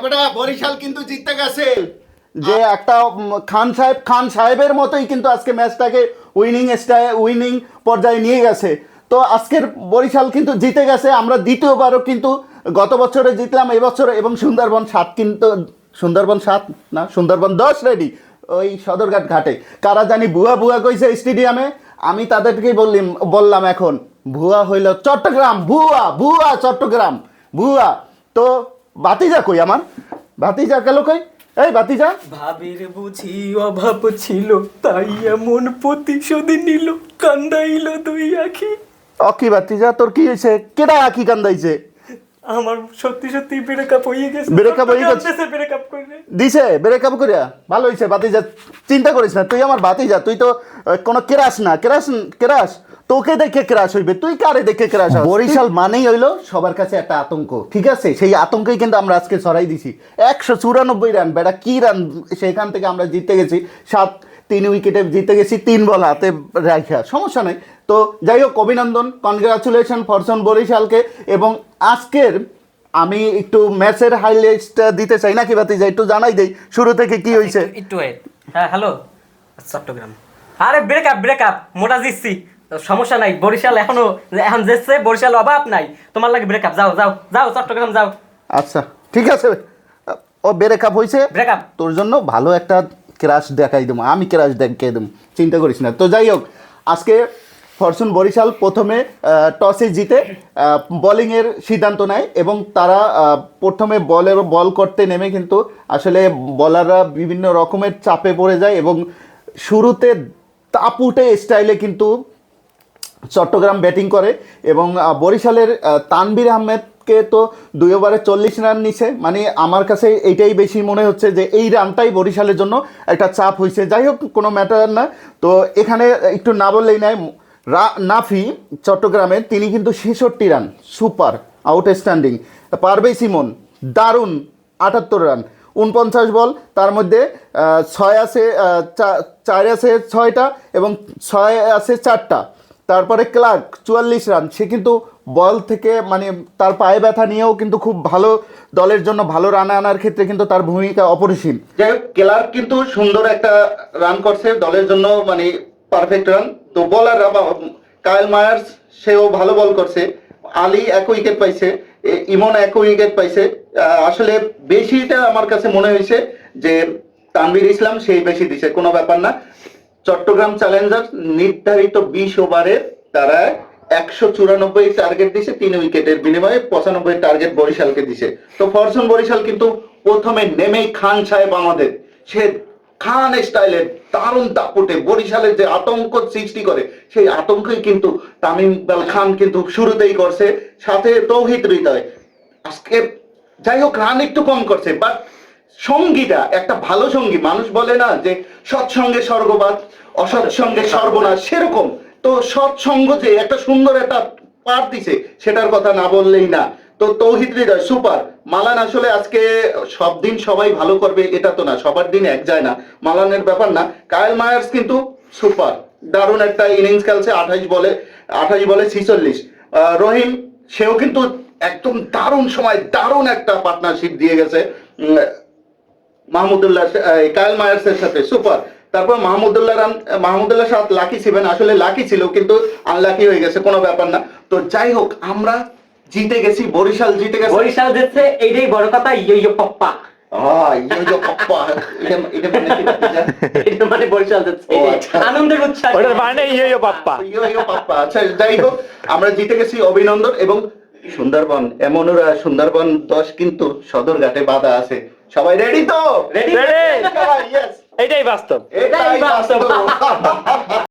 এবারে বরিশাল কিন্তু জিততে গেছে। যে একটা খান সাহেব খান সাহেবের মতোই কিন্তু আজকে ম্যাচটাকে উইনিং উইনিং পর্যায়ে নিয়ে গেছে। তো আজকের বরিশাল কিন্তু জিতে গেছে। আমরা দ্বিতীয়বারও কিন্তু গত বছরে জিতলাম এই বছর এবং সুন্দরবন সাত কিন্তু সুন্দরবন সাত না সুন্দরবন দশ রেডি ওই সদরঘাট ঘাটে। কারা জানি বুয়া বুয়া কইছে স্টেডিয়ামে? আমি তাদেরকেই বললাম বললাম এখন ভুয়া হইল চট্টগ্রাম ভুয়া ভুয়া চট্টগ্রাম ভুয়া। তো বাতিজা কই আমার? বাতিজা গেল কই? এই বাতিজা ভাবির বুঝি অভাব ছিল তাই এমন প্রতিশোধ নিল কান্দাইল দুই আখি। অকি বাতিজা তোর কি হয়েছে? কেডা আখি কান্দাইছে? আমার সত্যি সত্যি ব্রেকআপ হয়ে গেছে। Breakup হয়ে গেছে? ব্রেকআপ করে। দিছে? ব্রেকআপ করিয়া? ভালো হয়েছে বাতিজা চিন্তা করিস না তুই আমার বাতিজা তুই তো কোনো কেরাস না। কেরাস কেরাস তোকে দেখে ক্রাশ হইবে তুই কারে দেখে ক্রাশ বরিশাল মানেই হইল সবার কাছে একটা আতঙ্ক ঠিক আছে? সেই আতঙ্কই কিন্তু আমরা আজকে ছড়াই দিছি। একশো চুরানব্বই রান বেটা কি রান সেখান থেকে আমরা জিতে গেছি? সাত তিন উইকেটে জিতে গেছি তিন বল হাতে রাখা সমস্যা নেই। তো যাই হোক অভিনন্দন কনগ্রাচুলেশন ফরসন বরিশালকে। এবং আজকের আমি একটু ম্যাচের হাইলাইটসটা দিতে চাই। নাকি বাতি যাই একটু জানাই দেই শুরু থেকে কি হয়েছে? একটু- হ্যাঁ হ্যালো চট্টগ্রাম। আরে ব্রেকআপ ব্রেকআপ মোটা জিতছি। সমস্যা নাই। বরিশাল এখনও এখন যেছে বরিশাল অভাব নাই। তোমার লাগে ব্রেকআপ যাও যাও যাও চট্টগ্রাম যাও। আচ্ছা ঠিক আছে। ও ব্রেকআপ হয়েছে। ব্রেকআপ তোর জন্য ভালো একটা ক্রাশ দেখাই দেবো আমি ক্রাশ দেখিয়ে দেবো চিন্তা করিস না। তো যাই হোক আজকে ফরচুন বরিশাল প্রথমে টসে জিতে বোলিংয়ের সিদ্ধান্ত নেয় এবং তারা প্রথমে বলের বল করতে নেমে কিন্তু আসলে বলাররা বিভিন্ন রকমের চাপে পড়ে যায় এবং শুরুতে তাপুটে স্টাইলে কিন্তু চট্টগ্রাম ব্যাটিং করে এবং বরিশালের আহ, তানভীর আহমেদকে তো দুই ওভারে চল্লিশ রান নিছে। মানে আমার কাছে এইটাই বেশি মনে হচ্ছে যে এই রানটাই বরিশালের জন্য একটা চাপ হয়েছে যাই হোক, কোনো ম্যাটার না। তো এখানে একটু না বললেই রা- নাফি চট্টগ্রামের তিনি কিন্তু ছেষট্টি run, super, outstanding. Parvez Emon দারুণ, আটাত্তর রান। উনপঞ্চাশ বল, তার মধ্যে ছয় আছে চার আছে ছয়টা এবং ছয় আছে চারটা। তারপরে ক্লার্ক, চুয়াল্লিশ রান। সে কিন্তু বল থেকে মানে তার পায়ে ব্যথা নিয়েও কিন্তু খুব ভালো দলের জন্য ভালো রান আনার ক্ষেত্রে কিন্তু তার ভূমিকা অপরিসীম। যাই হোক, ক্লার্ক কিন্তু সুন্দর একটা রান করছে, দলের জন্য মানে পারফেক্ট রান তো বলার কায়েল মায়ার্স, সেও ভালো বল করছে। আলী এক উইকেট পাইছে ইমন এক উইকেট পাইছে। আসলে বেশিটা আমার কাছে মনে হয়েছে যে তানভীর ইসলাম সেই বেশি দিছে, কোনো ব্যাপার না। চট্টগ্রাম চ্যালেঞ্জার্স নির্ধারিত বিশ ওভারে তারা একশো চুরানব্বই টার্গেট দিছে, তিন উইকেটের বিনিময়ে পঁচানব্বই টার্গেট বরিশালকে দিছে। তো ফরচুন বরিশাল কিন্তু প্রথমে নেমেই খান সাহেব আমাদের। সে খান স্টাইলের দারুণ দাপুটে বরিশালের যে আতঙ্ক সৃষ্টি করে, সেই আতঙ্কই কিন্তু তামিম ইকবাল খান কিন্তু শুরুতেই করছে, সাথে তৌহিদ হৃদয়। আজকে যাই হোক রান একটু কম করছে বাট সঙ্গীটা, একটা ভালো সঙ্গী। মানুষ বলে না যে সৎসঙ্গে স্বর্গবাদ অসৎসঙ্গে সর্বনাশ, সেরকম। তো সৎসঙ্গ যে একটা সুন্দর একটা পার দিছে, সেটার কথা না বললেই না। তো তৌহিদ হৃদয়, সুপার। মালান আসলে আজকে সব দিন সবাই ভালো করবে, এটা তো না, সবার দিন এক যায় না। মালানের ব্যাপার না। কায়েল মায়ার্স কিন্তু সুপার। দারুণ একটা ইনিংস খেলছে আঠাইশ বলে আঠাইশ বলে ছিচল্লিশ। রহিম, সেও কিন্তু একদম দারুণ সময়, দারুণ একটা পার্টনারশিপ দিয়ে গেছে। মাহমুদুল্লাহ কায়েল মায়ার্সের সাথে সুপার। তারপর মাহমুদুল্লাহ রান মাহমুদুল্লাহ সাথ লাকি ছিলেন আসলে লাকি ছিল কিন্তু আনলাকি হয়ে গেছে কোনো ব্যাপার না। তো যাই হোক আমরা জিতে গেছি বরিশাল জিতে গেছে। বরিশাল জিতছে এইটাই বড় কথা ইয়ো ইয়ো পপ্পা আমরা জিতে গেছি অভিনন্দন এবং সুন্দরবন এমন ওরা সুন্দরবন দশ কিন্তু সদর ঘাটে বাধা আছে। সবাই রেডি তো? রেডি? এটাই বাস্তব। এটাই। বাস্তব।